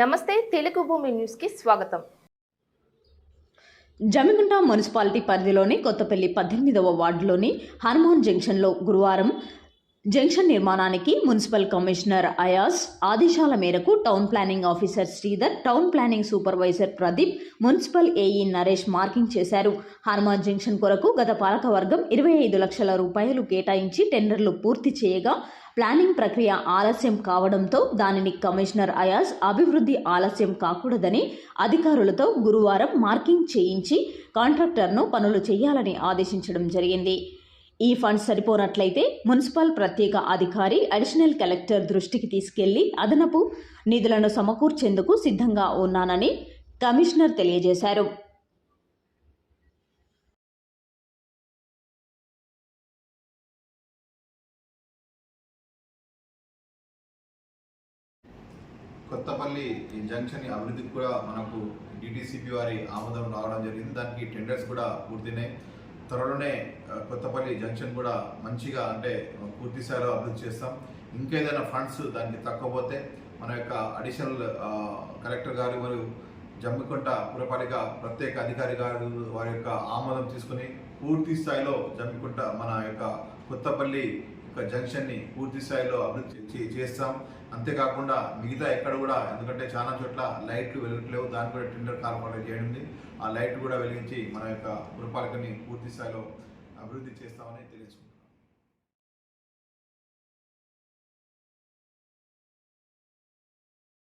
నమస్తే తెలుగు భూమి న్యూస్కి స్వాగతం. జమిగుంట మున్సిపాలిటీ పరిధిలోని కొత్తపల్లి పద్దెనిమిదవ వార్డులోని హనుమాన్ జంక్షన్లో గురువారం జంక్షన్ నిర్మాణానికి మున్సిపల్ కమిషనర్ అయాజ్ ఆదేశాల మేరకు town planning officer Sridhar town planning supervisor Pradeep municipal AE Naresh marking చేశారు. హనుమాన్ జంక్షన్ కొరకు గత పాలకవర్గం ఇరవై ఐదు లక్షల రూపాయలు కేటాయించి టెండర్లు పూర్తి చేయగా ప్లానింగ్ ప్రక్రియ ఆలస్యం కావడంతో దానిని కమిషనర్ అయాజ్ అభివృద్ధి ఆలస్యం కాకూడదని అధికారులతో గురువారం మార్కింగ్ చేయించి కాంట్రాక్టర్ను పనులు చేయాలని ఆదేశించడం జరిగింది. ఈ ఫండ్స్ సరిపోనట్లయితే మున్సిపల్ ప్రత్యేక అధికారి అడిషనల్ కలెక్టర్ దృష్టికి తీసుకెళ్ళి అదనపు నిధులను సమకూర్చేందుకు సిద్ధంగా ఉన్నానని కమిషనర్ తెలియజేశారు. కొత్తపల్లి ఈ జంక్షన్ అభివృద్ధికి కూడా మనకు డిటిసిపి వారి ఆమోదం రావడం జరిగింది. దానికి టెండర్స్ కూడా పూర్తినాయి త్వరలోనే కొత్తపల్లి జంక్షన్ కూడా మంచిగా అంటే పూర్తి స్థాయిలో అభివృద్ధి చేస్తాం. ఇంకేదైనా ఫండ్స్ దానికి తక్కువపోతే మన యొక్క అడిషనల్ కలెక్టర్ గారు మరియు జమ్మికుంట పురపాలిక ప్రత్యేక అధికారి గారు వారి యొక్క ఆమోదం తీసుకుని పూర్తి స్థాయిలో జమ్మికుంట మన యొక్క కొత్తపల్లి ఒక జంక్షన్ని పూర్తి స్థాయిలో అభివృద్ధి చేస్తాం. అంతేకాకుండా మిగతా ఎక్కడ కూడా ఎందుకంటే చాలా చోట్ల లైట్లు వెలుగుట్లేవు దాని కూడా టెండర్ కార్పొరేట్ చేయండి ఆ లైట్ కూడా వెలిగించి మన యొక్క పురపాలకని పూర్తి స్థాయిలో అభివృద్ధి చేస్తామని తెలియజేసుకుంటాం